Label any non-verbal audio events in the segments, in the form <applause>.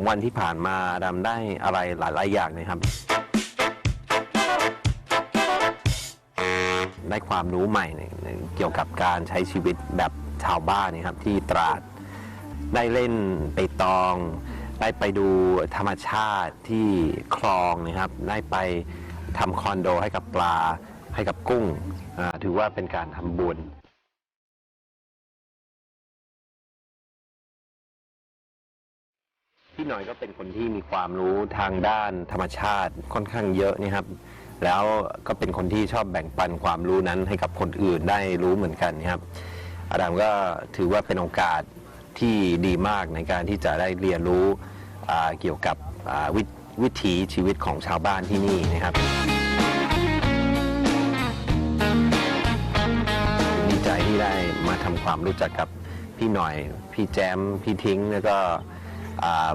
องวันที่ผ่านมาดำได้อะไรหลาย ๆ อย่างนะครับ ได้ความรู้ใหม่เกี่ยวกับการใช้ชีวิตแบบชาวบ้านนะครับที่ตราด ได้เล่นไปตอง ได้ไปดูธรรมชาติที่คลองนะครับ ได้ไปทำคอนโดให้กับปลาให้กับกุ้ง ถือว่าเป็นการทำบุญ พี่หน่อยก็เป็นคนที่มีความรู้ทางด้านธรรมชาติค่อนข้างเยอะนะครับ แล้วก็เป็นคนที่ชอบแบ่งปันความรู้นั้นให้กับคนอื่นได้รู้เหมือนกันนะครับอาดามก็ถือว่าเป็นโอกาสที่ดีมากในการที่จะได้เรียนรู้เกี่ยวกับวิวิถีชีวิตของชาวบ้านที่นี่นะครับ ดีใจที่ได้มาทำความรู้จักกับพี่หน่อย พี่แจม พี่ทิ้งแล้วก็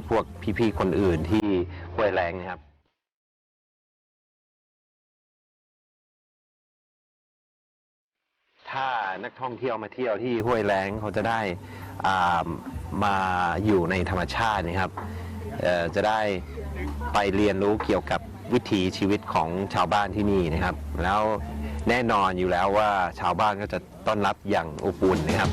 พวกพี่ๆคนอื่นที่ห้วยแรงนะครับถ้านักท่องเที่ยวมาเที่ยวที่ห้วยแรงเขาจะได้ามาอยู่ในธรรมชาตินะครับเอ่อจะได้ไปเรียนรู้เกี่ยวกับวิถีชีวิตของชาวบ้านที่นี่นะครับ แล้วแน่นอนอยู่แล้วว่าชาวบ้านก็จะต้อนรับอย่างอบอุ่นนะครับ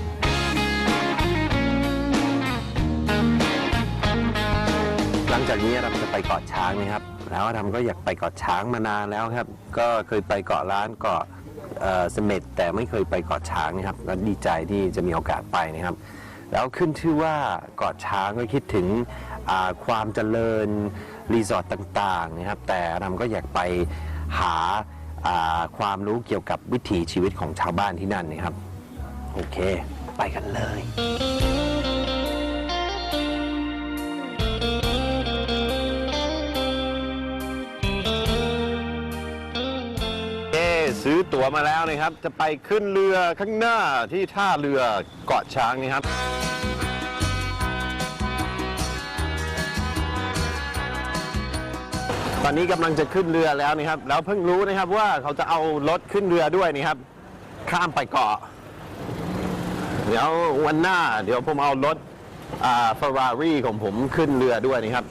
หลังจากนี้เราจะไปเกาะช้างนะครับ แล้วทำก็อยากไปเกาะช้างมานานแล้วครับ ก็เคยไปเกาะล้านเกาะเสม็ดแต่ไม่เคยไปเกาะช้างนะครับก็ดีใจที่จะมีโอกาสไปนะครับ แล้วขึ้นชื่อว่าเกาะช้างก็คิดถึงความเจริญรีสอร์ทต่างๆนะครับ แต่ทำก็อยากไปหาความรู้เกี่ยวกับวิถีชีวิตของชาวบ้านที่นั่นนะครับ โอเค ไปกันเลย ซื้อตั๋วมาแล้วนะครับ จะไปขึ้นเรือข้างหน้าที่ท่าเรือเกาะช้างนะครับตอนนี้กำลังจะขึ้นเรือแล้วนะครับ แล้วเพิ่งรู้นะครับว่าเขาจะเอารถขึ้นเรือด้วยนะครับ ข้ามไปเกาะ เดี๋ยววันหน้า เดี๋ยวผมเอารถอ่าฟารารี่ของผมขึ้นเรือด้วยนะครับ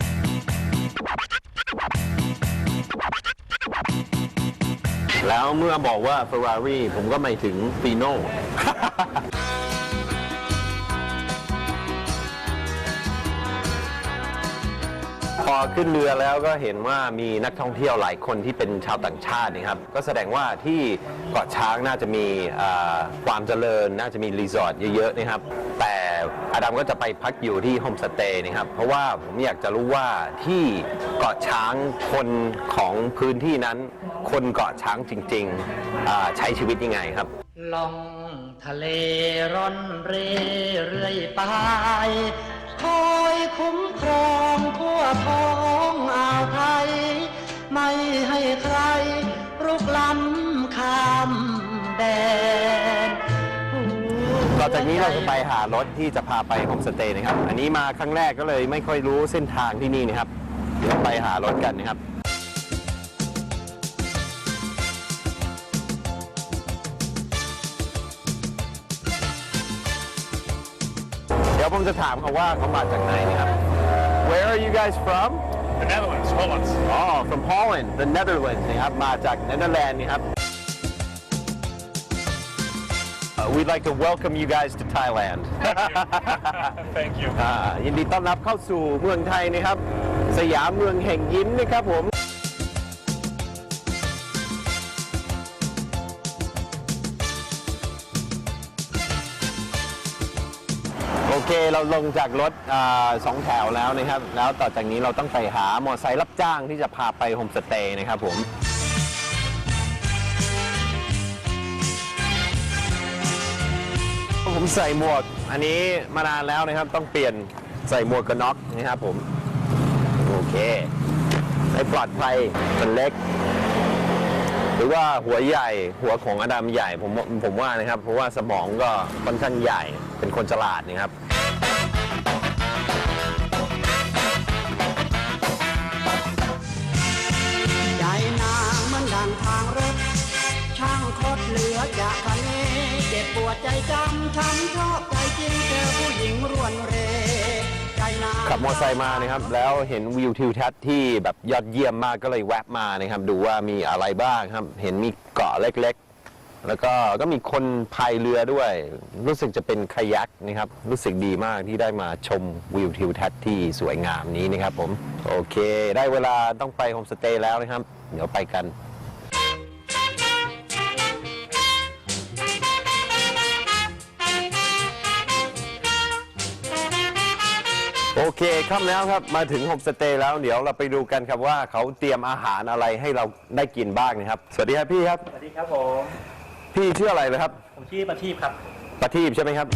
แล้วเมื่อบอกว่า Ferrari ผมก็ไม่ถึงฟีโน่ อขึ้นเรือแล้วก็เห็นว่ามีนักท่องเที่ยวหลายคนที่เป็นชาวต่างชาตินะครับ ก็แสดงว่าที่เกาะช้างน่าจะมีความเจริญ น่าจะมีรีสอร์ทเยอะๆนะครับ แต่อาดัมก็จะไปพักอยู่ที่โฮมสเตย์นะครับ เพราะว่าผมอยากจะรู้ว่าที่เกาะช้างคนของพื้นที่นั้น คนเกาะช้างจริงๆใช้ชีวิตยังไงครับลองทะเลร่อนเร่เรื่อยไปคอยคุ้มครอง ท้องอ่าวไทย ไม่ให้ใครรุกล้ำข้ามแดนต่อจากนี้เราจะไปหารถที่จะพาไปโฮมสเตย์นะครับ อันนี้มาครั้งแรกก็เลยไม่ค่อยรู้เส้นทางที่นี่นะครับ เดี๋ยวไปหารถกันนะครับเดี๋ยวผมจะถามเขาว่าเขามาจากไหนนะครับ Where are you guys from The Netherlands, Holland. Oh from Holland the Netherlands นะครับ มาจากเนเธอร์แลนด์นะครับ Uh, we'd like to welcome you guys to Thailand. Thank you. <laughs> อ่ายินดีต้อนรับเข้าสู่เมืองไทยนะครับ สยามเมืองแห่งยิ้มนะครับผม โอเคเราลงจากรถอสองแถวแล้วนะครับ แล้วต่อจากนี้เราต้องไปหามอเตอร์ไซค์รับจ้างที่จะพาไปโฮมสเตย์นะครับผมผมใส่หมวกอันนี้มานานแล้วนะครับ ต้องเปลี่ยนใส่หมวกกันน็อกนะครับผม โอเคให้ปลอดภัยมันเล็ก หรือว่าหัวใหญ่หัวของอดัมใหญ่ผมผมว่านะครับ เพราะว่าสมองก็ค่อนข้างใหญ่ เป็นคนฉลาดนะครับใจนางเหมันดังทางรถ ช่างคดเหลือจากทะเลเจ็บปวดใจจำช้ำชอบใจจริงเจอผู้หญิงรวนเรใจขับมอเตอร์ไซค์มานะครับแล้วเห็นวิวทิวทัศน์ที่แบบยอดเยี่ยมมากก็เลยแวะมานะครับดูว่ามีอะไรบ้างครับ เห็นมีเกาะเล็กๆ แล้วก็ก็มีคนพายเรือด้วย รู้สึกจะเป็นคายักนะครับ รู้สึกดีมากที่ได้มาชมวิวทิวทัศน์ที่สวยงามนี้นะครับผม โอเค ได้เวลาต้องไปโฮมสเตย์แล้วนะครับ เดี๋ยวไปกันโอเคค่ำแล้วครับมาถึงโฮมสเตย์แล้วเดี๋ยวเราไปดูกันครับว่าเขาเตรียมอาหารอะไรให้เราได้กินบ้างนะครับ สวัสดีครับพี่ครับ สวัสดีครับผม พี่ชื่ออะไรนะครับ ผมชื่อประทีปครับ ประทีปใช่ไหมครับ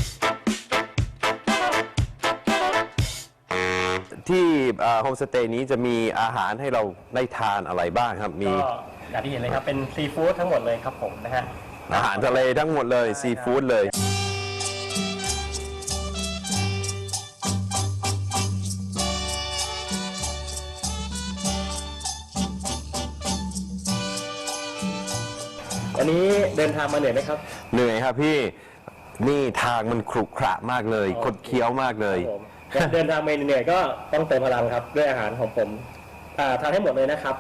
ที่โฮมสเตย์นี้จะมีอาหารให้เราได้ทานอะไรบ้างครับ มีก็อย่างที่เห็นเลยครับ เป็นซีฟู้ดทั้งหมดเลยครับผมนะฮะ อาหารทะเลทั้งหมดเลยซีฟู้ดเลย นนี้เดินทางมาเหนื่อยไหมครับ เหนื่อยครับพี่นี่ทางมันขรุขระมากเลยอ๋อคดเคี้ยวมากเลย ผมเดินทางมาเหนื่อยก็ต้องเติมพลังครับด้วยอาหารของผมอ่าทานให้หมดเลยนะครับ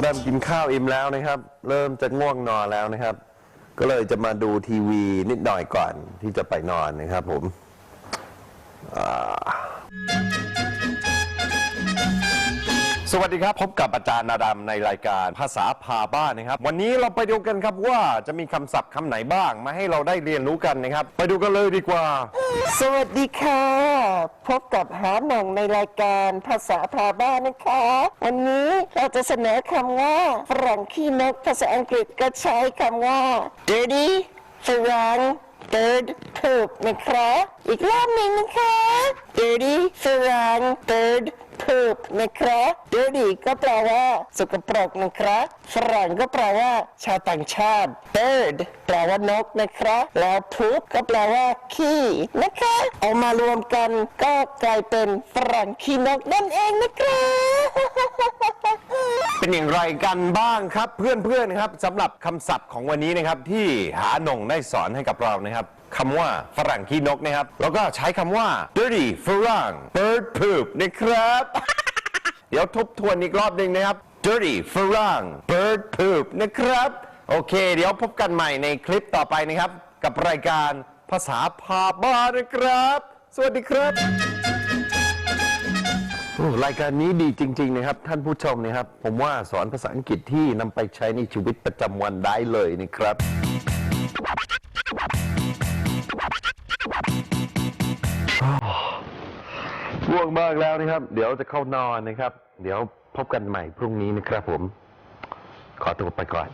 เริ่มกินข้าวอิ่มแล้วนะครับ เริ่มจะง่วงนอนแล้วนะครับ ก็เลยจะมาดูทีวีนิดหน่อยก่อนที่จะไปนอนนะครับผมอ่า สวัสดีครับ พบกับอาจารย์นาดำในรายการภาษาพาบ้านนะครับ วันนี้เราไปดูกันครับว่าจะมีคำศัพท์คำไหนบ้าง มาให้เราได้เรียนรู้กันนะครับ ไปดูกันเลยดีกว่า สวัสดีค่ะ พบกับหาหน่องในรายการภาษาพาบ้านนะคะ วันนี้เราจะเสนอคำว่าฝรั่งขี้นกภาษาอังกฤษก็ใช้คำว่า dirty ฝรั่ง third poop นะคะ อีกรอบหนึ่งนะคะ dirty ฝรั่ง third ถูกนะคะ dirty ก็แปลว่า สกปรกนะครับ ฝรั่งก็แปลว่า ชาวต่างชาติ bird แปลว่านกนะครับ แล้ว poop ก็แปลว่า ขี้นะคะ เอามารวมกันก็กลายเป็นฝรั่งขี้นกนั่นเองนะครับ เป็นอย่างไรกันบ้างครับเพื่อนๆครับสำหรับคำศัพท์ของวันนี้นะครับที่หาหนงได้สอนให้กับเรานะครับคำว่าฝรั่งขี้นกนะครับแล้วก็ใช้คำว่า dirty ฝรั่ง bird poop นะครับ เดี๋ยวทบทวนอีกรอบหนึ่งนะครับ dirty ฝรั่ง bird poop นะครับ โอเค เดี๋ยวพบกันใหม่ในคลิปต่อไปนะครับ กับรายการภาษาพาบ้านะครับ สวัสดีครับ รายการนี้ดีจริง ๆ นะครับ ท่านผู้ชมนะครับ ผมว่าสอนภาษาอังกฤษที่นำไปใช้ในชีวิตประจำวันได้เลยนะครับ ง่วงมากแล้วนะครับ เดี๋ยวจะเข้านอนนะครับ เดี๋ยวพบกันใหม่พรุ่งนี้นะครับผม ขอตัวไปก่อน